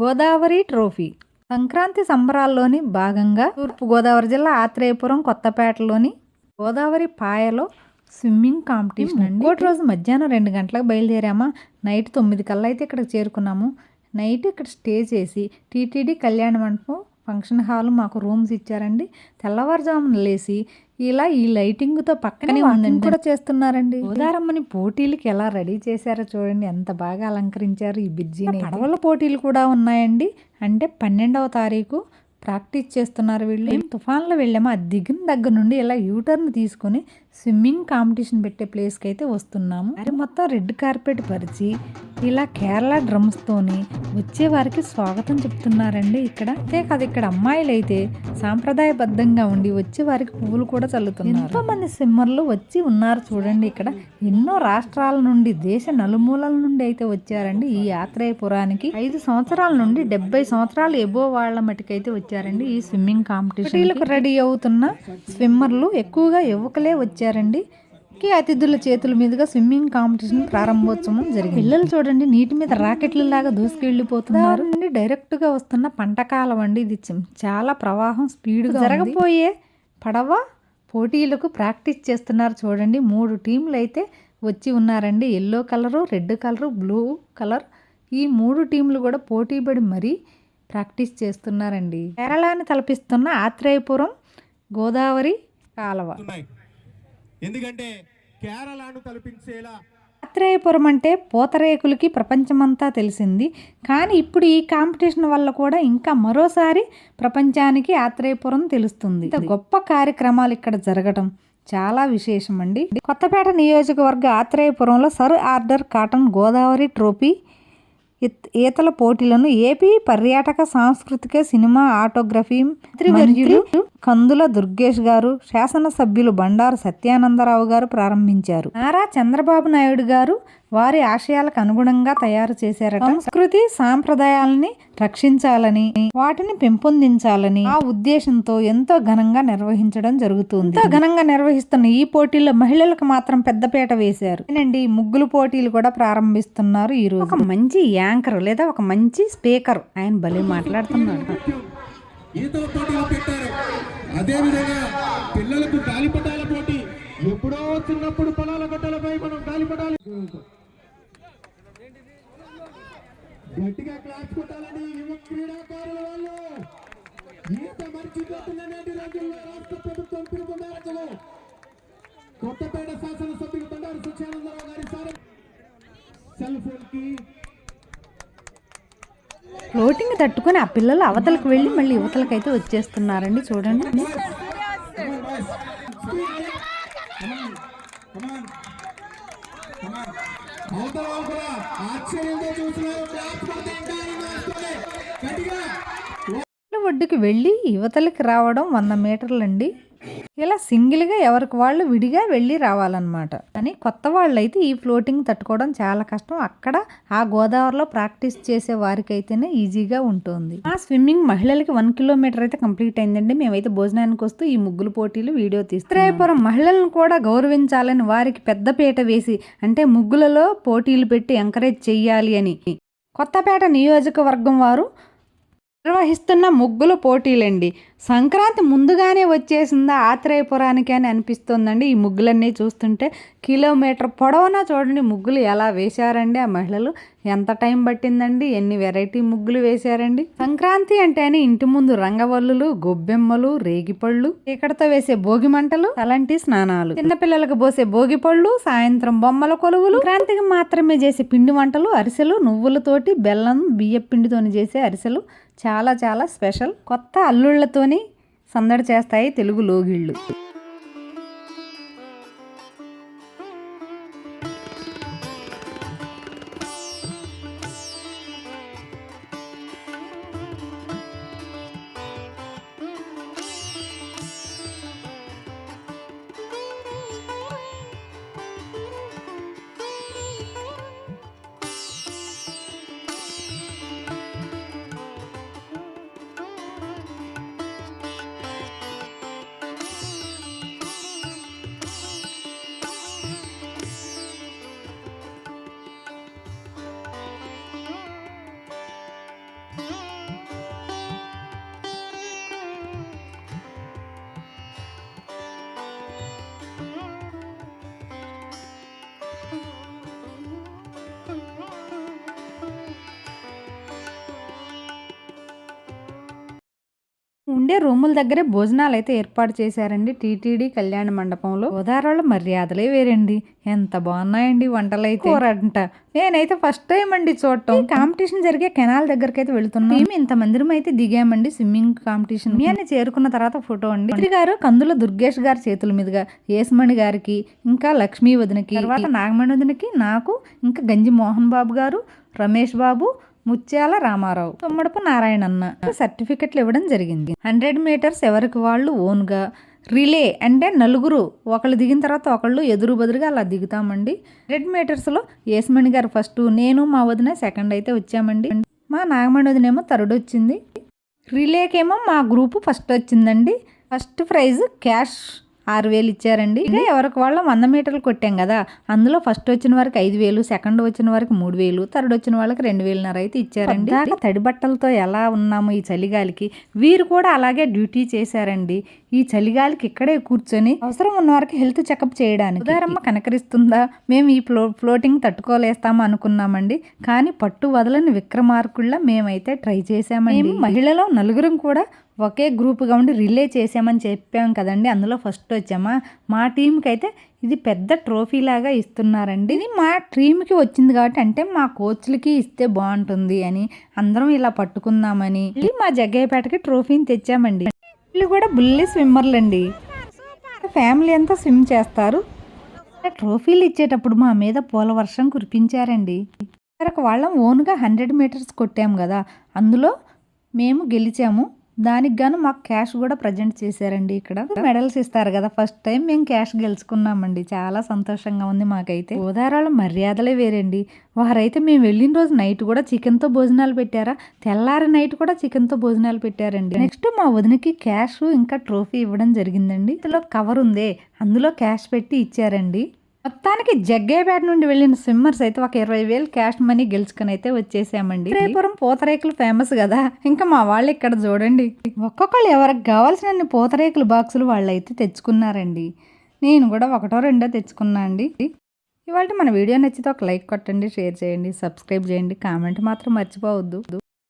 Godavari trophy. Sankranti సంబరాల్లోని భాగంగా తూర్పుగోదావరి జిల్లా ఆత్రేయపురం కొత్తపేటలోని గోదావరి పాయలో స్విమ్మింగ్ కాంపిటీషన్ అండి. ఒకటి రోజు మధ్యాహ్నం రెండు గంటలకు బయలుదేరామా? నైట్ తొమ్మిది కల్లా అయితే ఇక్కడికి చేరుకున్నాము. నైట్ ఇక్కడ స్టే చేసి టీటీడీ కళ్యాణ మండపం ఫంక్షన్ హాల్ మాకు రూమ్స్ ఇచ్చారండి. తెల్లవారుజామున లేచి ఇలా ఈ లైటింగ్తో పక్కనే ఉందండి కూడా చేస్తున్నారండి. గోదారమ్మని పోటీలకి ఎలా రెడీ చేశారో చూడండి. ఎంత బాగా అలంకరించారు ఈ బ్రిడ్జిని పడవల పోటీలు కూడా ఉన్నాయండి. అంటే పన్నెండవ తారీఖు ప్రాక్టీస్ చేస్తున్నారు వీళ్ళు. మేము తుఫాన్లో వెళ్ళాము. ఆ దిగిన దగ్గర నుండి ఇలా యూటర్న్ తీసుకొని స్విమ్మింగ్ కాంపిటీషన్ పెట్టే ప్లేస్కి అయితే వస్తున్నాము. అది మొత్తం రెడ్ కార్పెట్ పరిచి ఇలా కేరళ డ్రమ్స్తోని వచ్చే వారికి స్వాగతం చెప్తున్నారండి ఇక్కడ. అంతేకాదు ఇక్కడ అమ్మాయిలు అయితే సాంప్రదాయబద్ధంగా ఉండి వచ్చే వారికి పువ్వులు కూడా చల్లుతున్నారు. ఎంతో మంది స్విమ్మర్లు వచ్చి ఉన్నారు చూడండి ఇక్కడ. ఎన్నో రాష్ట్రాల నుండి దేశ నలుమూలల నుండి అయితే వచ్చారండి ఈ యాత్రేయపురానికి. ఐదు సంవత్సరాల నుండి డెబ్బై సంవత్సరాలు ఎబో వాళ్ళ మటుకైతే వచ్చారండి ఈ స్విమ్మింగ్ కాంపిటీషన్ రెడీ అవుతున్న స్విమ్మర్లు ఎక్కువగా యువకులే వచ్చారు. వచ్చారండి కి అతిథుల చేతుల మీదుగా స్విమ్మింగ్ కాంపిటీషన్ ప్రారంభోత్సవం జరిగింది. పిల్లలు చూడండి నీటి మీద రాకెట్ల లాగా దూసుకెళ్ళిపోతున్నారు నుండి డైరెక్ట్గా వస్తున్న పంటకాలం అండి ఇది. చాలా ప్రవాహం స్పీడ్గా జరగబోయే పడవ పోటీలకు ప్రాక్టీస్ చేస్తున్నారు చూడండి. మూడు టీంలు అయితే వచ్చి ఉన్నారండి. Yellow colour red colour blue colour. ఈ మూడు టీంలు కూడా పోటీపడి మరీ ప్రాక్టీస్ చేస్తున్నారండి. కేరళని తలపిస్తున్న ఆత్రేయపురం గోదావరి కాలవ. ఎందుకంటే కేరళను తలపించేలా ఆత్రేయపురం అంటే పూతరేకులకి ప్రపంచమంతా తెలిసింది. కానీ ఇప్పుడు ఈ కాంపిటీషన్ వల్ల కూడా ఇంకా మరోసారి ప్రపంచానికి ఆత్రేయపురం తెలుస్తుంది. గొప్ప కార్యక్రమాలు ఇక్కడ జరగడం చాలా విశేషమండి. కొత్తపేట నియోజకవర్గ ఆత్రేయపురంలో Sir Arthur Cotton Godavari trophy ఈతల పోటీలను ఏపీ పర్యాటక సాంస్కృతిక సినిమా ఆటోగ్రఫీ మంత్రివర్యులు కందుల దుర్గేష్ గారు శాసనసభ్యులు బండారు సత్యానందరావు గారు ప్రారంభించారు. నారా చంద్రబాబు నాయుడు గారు వారి ఆశయాలకు అనుగుణంగా తయారు చేశారట సంస్కృతి సాంప్రదాయాలని రక్షించాలని వాటిని పెంపొందించాలని ఆ ఉద్దేశంతో ఎంతో ఘనంగా నిర్వహించడం జరుగుతుంది. ఎంతో ఘనంగా నిర్వహిస్తున్న ఈ పోటీల్లో మహిళలకు మాత్రం పెద్దపీట వేశారు. ఏనండి ముగ్గులు పోటీలు కూడా ప్రారంభిస్తున్నారు ఈ రోజు. ఒక మంచి యాంకర్ లేదా ఒక మంచి స్పీకర్. ఆయన భలే మాట్లాడుతున్నాడు. ఈతల పోటీలు పెట్టారు. అదే విధంగా పిల్లలకు గాలిపటాల పోటీ. ఎప్పుడో చిన్నప్పుడు పొలాల గడ్డలపై మనం గాలిపటాలు గట్టిగా క్లాస్ కొట్టాలని యువ క్రీడాకారుల వాళ్ళు. ఈత మర్చిపోతున్న నేటి రోజుల్లో రాష్ట్ర ప్రభుత్వం పిలుపు మేరకు కొత్తపేట శాసనసభ్యులు బండారు సత్యానందరావు గారి సారం సెల్ ఫోన్కి ఫ్లోటింగ్ తట్టుకొని ఆ పిల్లలు అవతలకు వెళ్ళి మళ్ళీ యువతలకైతే వచ్చేస్తున్నారండి చూడండి. అవతల కూడా ఆశ్చర్యంతో చూస్తున్నారు. క్లాస్ గట్టిగా. ఒడ్డుకి వెళ్ళి యువతలకి రావడం వంద మీటర్లండి. ఇలా సింగిల్గా ఎవరికి వాళ్ళు విడిగా వెళ్ళి రావాలన్నమాట. కానీ కొత్త వాళ్ళు అయితే ఈ ఫ్లోటింగ్ తట్టుకోవడం చాలా కష్టం. అక్కడ ఆ గోదావరిలో ప్రాక్టీస్ చేసే వారికైతేనే ఈజీగా ఉంటుంది. ఆ స్విమ్మింగ్ మహిళలకి వన్ కిలోమీటర్ అయితే కంప్లీట్ అయిందండి. మేమైతే భోజనానికి వస్తూ ఈ ముగ్గులు పోటీలు వీడియో తీస్తాం మహిళలను కూడా గౌరవించాలని వారికి పెద్ద పీట వేసి అంటే ముగ్గులలో పోటీలు పెట్టి ఎంకరేజ్ చెయ్యాలి అని. కొత్తపేట నియోజకవర్గం వారు నిర్వహిస్తున్న ముగ్గుల పోటీలండి. సంక్రాంతి ముందుగానే వచ్చేసిందా ఆత్రేయపురానికి అని అనిపిస్తుందండి. ఈ ముగ్గులన్నీ చూస్తుంటే కిలోమీటర్ పొడవునా చూడండి ముగ్గులు ఎలా వేశారండి ఆ మహిళలు. ఎంత టైం పట్టిందండి? ఎన్ని వెరైటీ ముగ్గులు వేశారండి? సంక్రాంతి అంటే ఇంటి ముందు రంగవల్లులు గొబ్బెమ్మలు రేగిపళ్ళు ఇక్కడతో వేసే భోగి మంటలు అలాంటి స్నానాలు. చిన్నపిల్లలకు పోసే భోగి పళ్ళు సాయంత్రం బొమ్మల కొలువులు. సంక్రాంతికి మాత్రమే చేసే పిండి వంటలు అరిసెలు నువ్వులతోటి బెల్లం బియ్య పిండితోని చేసే అరిసెలు. చాలా చాలా స్పెషల్. కొత్త అల్లుళ్ళతోని సందడి చేస్తాయి తెలుగు లోగిళ్ళు. ఉండే రూముల దగ్గరే భోజనాలు అయితే ఏర్పాటు చేశారండి. టీటీడీ కళ్యాణ మండపంలో గోదావరిలో మర్యాదలే వేరండి. ఎంత బాగున్నాయండి వంటలు అయితే కూరంట. నేనైతే ఫస్ట్ టైం అండి చూడటం. కాంపిటీషన్ జరిగే కెనాల్ దగ్గరికి అయితే వెళ్తున్నాం. మేము ఇంత మందిరం అయితే దిగామండి. Swimming competition. మీ అన్ని చేరుకున్న తర్వాత ఫోటో అండి. మంత్రి గారు కందుల దుర్గేష్ గారి చేతుల మీదుగా యేసుమణి గారికి ఇంకా లక్ష్మీ వదినకి తర్వాత నాగమణి వదినకి నాకు ఇంకా గంజి మోహన్ బాబు గారు రమేష్ బాబు ముత్యాల రామారావు. తుమ్మడపు నారాయణన్న. సర్టిఫికెట్లు ఇవ్వడం జరిగింది. హండ్రెడ్ మీటర్స్ ఎవరికి వాళ్ళు ఓన్గా. రిలే అంటే నలుగురు. ఒకళ్ళు దిగిన తర్వాత ఒకళ్ళు ఎదురు బదురుగా అలా దిగుతామండి. హండ్రెడ్ మీటర్స్లో యేసుమణి గారు ఫస్ట్ నేను మా వదిన సెకండ్ అయితే వచ్చామండి. మా నాగమణి వదినేమో థర్డ్ వచ్చింది. రిలేకేమో మా గ్రూపు ఫస్ట్ వచ్చిందండి. First prize cash. ఆరు వేలు ఇచ్చారండి. ఇక ఎవరికి వాళ్ళ వంద మీటర్లు కొట్టాం కదా. అందులో ఫస్ట్ వచ్చిన వారికి ఐదు వేలు సెకండ్ వచ్చిన వారికి మూడు వేలు థర్డ్ వచ్చిన వాళ్ళకి రెండు వేలున్నర అయితే ఇచ్చారండి. తడి బట్టలతో ఎలా ఉన్నాము ఈ చలిగాలికి? వీరు కూడా అలాగే డ్యూటీ చేశారండి. ఈ చలిగాలికి ఇక్కడే కూర్చొని అవసరం ఉన్న వారికి హెల్త్ చెకప్ చేయడానికి. ఉదారమ్మ కనకరిస్తుందా? మేము ఈ ఫ్లో ఫ్లోటింగ్ తట్టుకోలేస్తాము అనుకున్నామండి. కానీ పట్టు వదలని విక్రమార్కుళ్ళ మేమైతే ట్రై చేశామండి. మహిళలో నలుగురం కూడా ఒకే గ్రూప్గా ఉండి రిలే చేసామని చెప్పాం కదండి. అందులో ఫస్ట్ వచ్చామా? మా టీంకి అయితే ఇది పెద్ద ట్రోఫీ లాగా ఇస్తున్నారండి. ఇది మా టీంకి వచ్చింది కాబట్టి అంటే మా కోచ్లకి ఇస్తే బాగుంటుంది అని అందరం ఇలా పట్టుకుందామని మా జగ్గయ్యపేటకి ట్రోఫీని తెచ్చామండి. వీళ్ళు కూడా బుల్లి స్విమ్మర్లు అండి ఫ్యామిలీ అంతా స్విమ్ చేస్తారు. ట్రోఫీలు ఇచ్చేటప్పుడు మా మీద పూల వర్షం కురిపించారండి. వాళ్ళం ఓన్గా హండ్రెడ్ మీటర్స్ కొట్టాము కదా. అందులో మేము గెలిచాము. దానికి గాను మాకు క్యాష్ కూడా ప్రజెంట్ చేశారండి ఇక్కడ. మెడల్స్ ఇస్తారు కదా ఫస్ట్ టైం మేము క్యాష్ గెలుచుకున్నామండి. చాలా సంతోషంగా ఉంది మాకైతే. గోదావరిలో మర్యాదలే వేరండి. వారైతే మేము వెళ్ళిన రోజు నైట్ కూడా చికెన్తో భోజనాలు పెట్టారా తెల్లారి నైట్ కూడా చికెన్తో భోజనాలు పెట్టారండి. నెక్స్ట్ మా వదినకి క్యాష్ ఇంకా ట్రోఫీ ఇవ్వడం జరిగిందండి. ఇందులో కవర్ ఉందే అందులో క్యాష్ పెట్టి ఇచ్చారండి. మొత్తానికి జగ్గయ్యపేట నుండి వెళ్ళిన స్విమ్మర్స్ అయితే ఒక ఇరవై వేలు క్యాష్ మనీ గెలుచుకుని అయితే వచ్చేసామండి. రేపురం పూతరేకులు ఫేమస్ కదా. ఇంకా మా వాళ్ళు ఇక్కడ చూడండి. ఒక్కొక్కళ్ళు ఎవరికి కావాల్సిన పూతరేకులు బాక్సులు వాళ్ళు అయితే తెచ్చుకున్నారండి. నేను కూడా ఒకటో రెండో తెచ్చుకున్నా అండి. ఇవాళ మన వీడియో నచ్చితే ఒక లైక్ కొట్టండి షేర్ చేయండి సబ్స్క్రైబ్ చేయండి. కామెంట్ మాత్రం మర్చిపోవద్దు.